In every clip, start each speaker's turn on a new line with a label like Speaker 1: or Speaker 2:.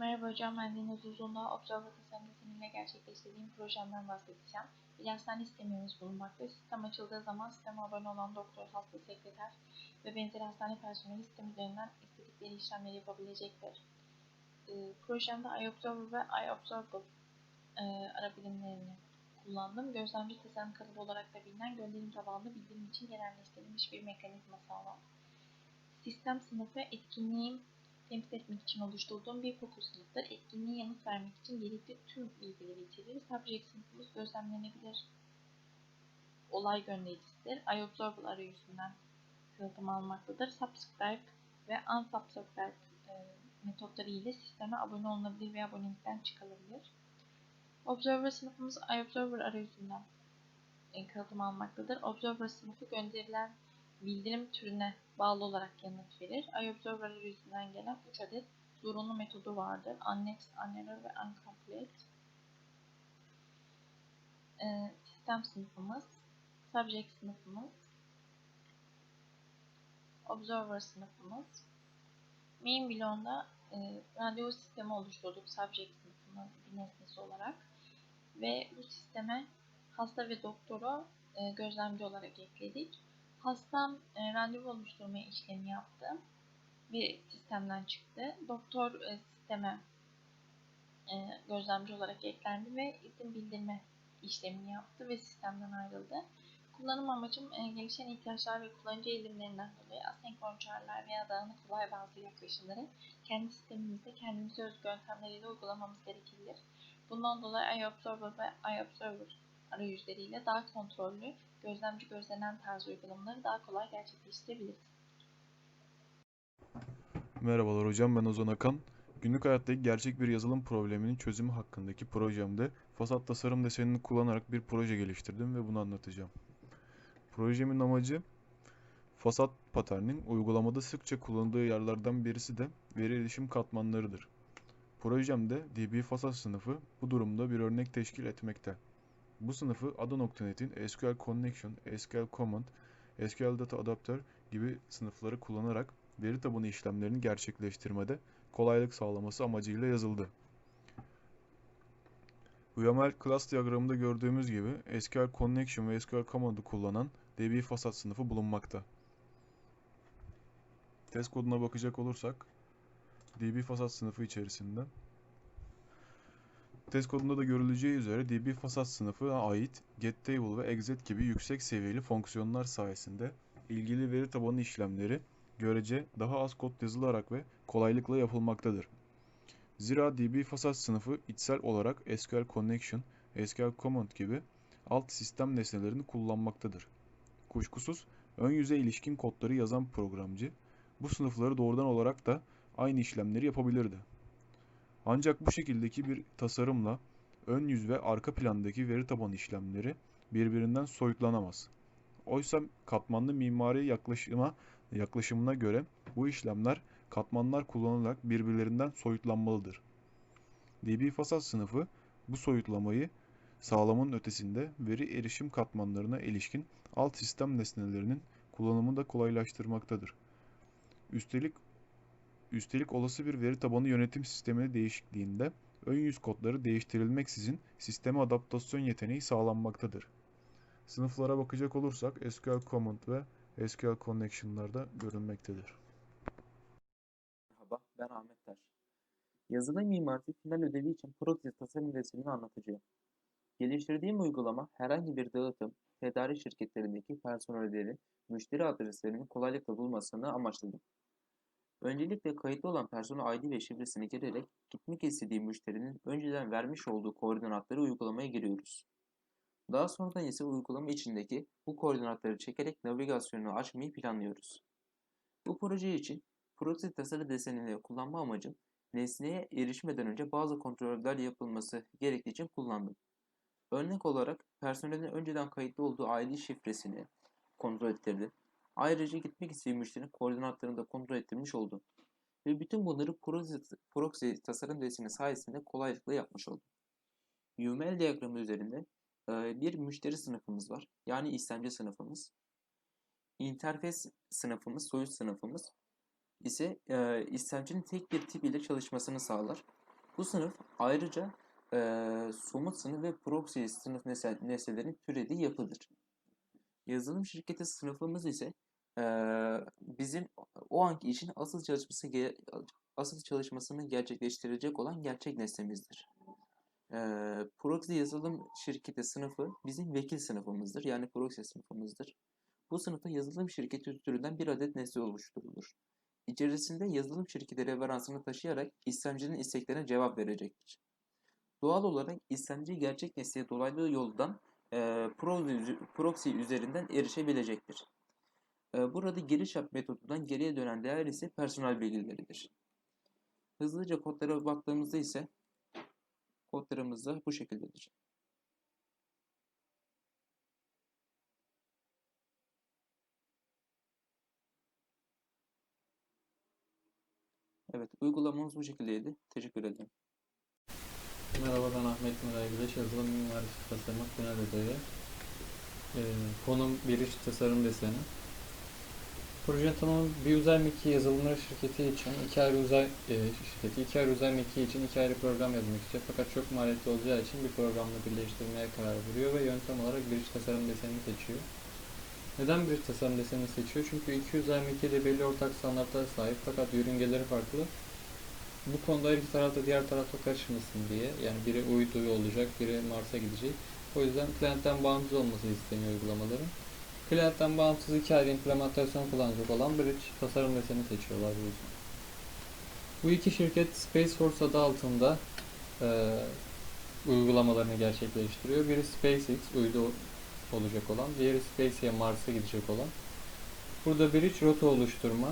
Speaker 1: Merhaba hocam, ben Deniz Uzun'la Observer Tasarım Deseni'yle gerçekleştirdiğim projemden bahsedeceğim. Bir hastane sistemimiz bulunmakta. Sistem açıldığı zaman sisteme abone olan doktor, hasta, sekreter ve benzeri hastane personeli sistem üzerinden istedikleri işlemleri yapabilecektir. E, projemde iObserver ve iObservable e, ara birimlerini kullandım. Gözlemci tasarım kalıbı olarak da bilinen gönderim tabanlı bildirim için genelleştirilmiş bir mekanizma sağlar. Sistem sınıfı etkinliğin temsil etmek için oluşturduğum bir fokus sınıftır. Etkinliğe yanıt vermek için gerekli tüm bilgileri içerir. Subject sınıfımız gözlemlenebilir olay göndericisidir. iObservable arayüzünden tanıtım almaktadır. Subscribe ve unsubscribe e, metotları ile sisteme abone olunabilir veya abonelikten çıkılabilir. Observer sınıfımız iObserver arayüzünden e, tanıtım almaktadır. Observer sınıfı gönderilen bildirim türüne bağlı olarak yanıt verir. iObserver arayüzünden gelen 3 adet zorunlu metodu vardır. Unnext, Unerror ve Uncomplete. Ee, sistem sınıfımız, Subject sınıfımız, Observer sınıfımız. Main bloğunda e, randevu sistemi oluşturduk Subject sınıfının bir nesnesi olarak. Ve bu sisteme hasta ve doktoru e, gözlemci olarak ekledik. Hastam e, randevu oluşturma işlemi yaptı. Bir sistemden çıktı. Doktor e, sisteme e, gözlemci olarak eklendi ve izin bildirme işlemini yaptı ve sistemden ayrıldı. Kullanım amacım e, gelişen ihtiyaçlar ve kullanıcı eğilimlerinden dolayı asenkron çağrılar veya dağınık kolay bazı yaklaşımları kendi sistemimizde kendimize özgü yöntemleriyle uygulamamız gerekebilir. Bundan dolayı iObserver ve iObserver arayüzleriyle daha kontrollü, gözlemci gözlenen tarz uygulamaları daha kolay gerçekleştirebiliriz.
Speaker 2: Merhabalar hocam ben Ozan Akan. Günlük hayattaki gerçek bir yazılım probleminin çözümü hakkındaki projemde fasat tasarım desenini kullanarak bir proje geliştirdim ve bunu anlatacağım. Projemin amacı fasat paternin uygulamada sıkça kullanıldığı yerlerden birisi de veri erişim katmanlarıdır. Projemde DB fasat sınıfı bu durumda bir örnek teşkil etmekte. Bu sınıfı Ada.NET'in SQL Connection, SQL Command, SQL Data Adapter gibi sınıfları kullanarak veri tabanı işlemlerini gerçekleştirmede kolaylık sağlaması amacıyla yazıldı. UML class diyagramında gördüğümüz gibi SQL Connection ve SQL Command'ı kullanan DB fasat sınıfı bulunmakta. Test koduna bakacak olursak DB fasat sınıfı içerisinde Test kodunda da görüleceği üzere DB fasat sınıfına ait getTable ve exit gibi yüksek seviyeli fonksiyonlar sayesinde ilgili veri tabanı işlemleri görece daha az kod yazılarak ve kolaylıkla yapılmaktadır. Zira DB fasat sınıfı içsel olarak SQL Connection, SQL Command gibi alt sistem nesnelerini kullanmaktadır. Kuşkusuz ön yüze ilişkin kodları yazan programcı bu sınıfları doğrudan olarak da aynı işlemleri yapabilirdi. Ancak bu şekildeki bir tasarımla ön yüz ve arka plandaki veri tabanı işlemleri birbirinden soyutlanamaz. Oysa katmanlı mimari yaklaşıma yaklaşımına göre bu işlemler katmanlar kullanılarak birbirlerinden soyutlanmalıdır. DB fasat sınıfı bu soyutlamayı sağlamanın ötesinde veri erişim katmanlarına ilişkin alt sistem nesnelerinin kullanımını da kolaylaştırmaktadır. Üstelik Üstelik olası bir veri tabanı yönetim sistemi değişikliğinde ön yüz kodları değiştirilmeksizin sisteme adaptasyon yeteneği sağlanmaktadır. Sınıflara bakacak olursak SQL Command ve SQL Connection'larda görünmektedir.
Speaker 3: Merhaba, ben Ahmet Taş. Yazılım mimarisi final ödevi için proxy tasarım desenini anlatacağım. Geliştirdiğim uygulama herhangi bir dağıtım, tedarik şirketlerindeki personellerin müşteri adreslerini kolaylıkla bulmasını amaçladım. Öncelikle kayıtlı olan personel ID ve şifresini girerek gitmek istediği müşterinin önceden vermiş olduğu koordinatları uygulamaya giriyoruz. Daha sonradan ise uygulama içindeki bu koordinatları çekerek navigasyonunu açmayı planlıyoruz. Bu proje için proxy tasarım desenini kullanma amacım nesneye erişmeden önce bazı kontroller yapılması gerektiği için kullandım. Örnek olarak personelin önceden kayıtlı olduğu ID şifresini kontrol ettirdim. Ayrıca gitmek istediği müşterinin koordinatlarını da kontrol ettirmiş oldum. Ve bütün bunları proxy, tasarım deseni sayesinde kolaylıkla yapmış oldum. UML diyagramı üzerinde e, bir müşteri sınıfımız var. Yani istemci sınıfımız. İnterfes sınıfımız, soyut sınıfımız ise e, istemcinin tek bir tip ile çalışmasını sağlar. Bu sınıf ayrıca eee, somut sınıf ve proxy sınıf nesne- nesnelerin türediği yapıdır. Yazılım şirketi sınıfımız ise bizim o anki işin asıl çalışması asıl çalışmasını gerçekleştirecek olan gerçek nesnemizdir. Eee proxy yazılım şirketi sınıfı bizim vekil sınıfımızdır. Yani proxy sınıfımızdır. Bu sınıfta yazılım şirketi türünden bir adet nesne oluşturulur. İçerisinde yazılım şirketi referansını taşıyarak istemcinin isteklerine cevap verecektir. Doğal olarak istemci gerçek nesneye dolaylı yoldan eee, proxy, proxy üzerinden erişebilecektir. Burada giriş yap metodundan geriye dönen değer ise personel bilgileridir. Hızlıca kodlara baktığımızda ise kodlarımız da bu şekildedir. Evet, uygulamamız bu şekildeydi. Teşekkür ederim.
Speaker 4: Merhaba ben Ahmet Miray Güleş, yazılım mimarisi tasarımı final ödevi. Ee, konum bir iş tasarım deseni. Proje tanımı bir uzay mekiği yazılımları şirketi için iki ayrı uzay e, şirketi iki ayrı uzay mekiği için iki ayrı program yazmak istiyor fakat çok maliyetli olacağı için bir programla birleştirmeye karar veriyor ve yöntem olarak bir tasarım desenini seçiyor. Neden bir tasarım desenini seçiyor? Çünkü iki uzay mekiği de belli ortak standartlara sahip fakat yörüngeleri farklı. Bu konuda her iki tarafta diğer tarafta karışmasın diye yani biri uyduya olacak, biri Mars'a gidecek. O yüzden klientten bağımsız olması isteniyor uygulamaların. Klientten bağımsız iki ayrı implementasyon kullanacak olan Bridge tasarım deseni seçiyorlar bu yüzden. Bu iki şirket Space Force adı altında eee, uygulamalarını gerçekleştiriyor. Biri SpaceX uydu olacak olan, diğeri Space'e Mars'a gidecek olan. Burada Bridge rota oluşturma,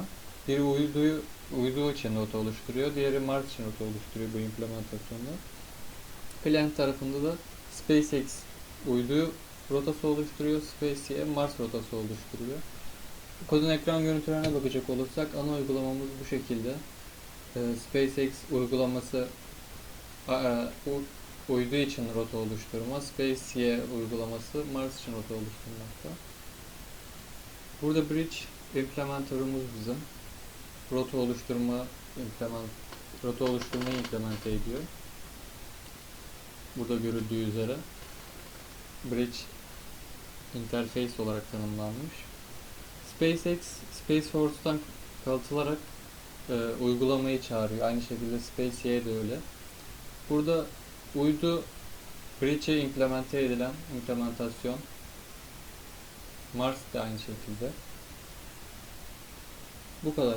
Speaker 4: biri uyduyu uydu için rota oluşturuyor, diğeri Mars için rota oluşturuyor bu implementasyonda. Client tarafında da SpaceX uydu rotası oluşturuyor, SpaceX Mars rotası oluşturuyor. Kodun ekran görüntülerine bakacak olursak ana uygulamamız bu şekilde. Ee, SpaceX uygulaması a- u- uydu için rota oluşturma, SpaceX uygulaması Mars için rota oluşturmakta. Burada Bridge implementorumuz bizim rota oluşturma implement rota oluşturmayı implemente ediyor. Burada görüldüğü üzere Bridge interface olarak tanımlanmış. SpaceX Space Force'tan kaltılarak e, uygulamayı çağırıyor. Aynı şekilde SpaceX de öyle. Burada uydu Bridge'e implemente edilen implementasyon Mars da aynı şekilde. Bu kadar.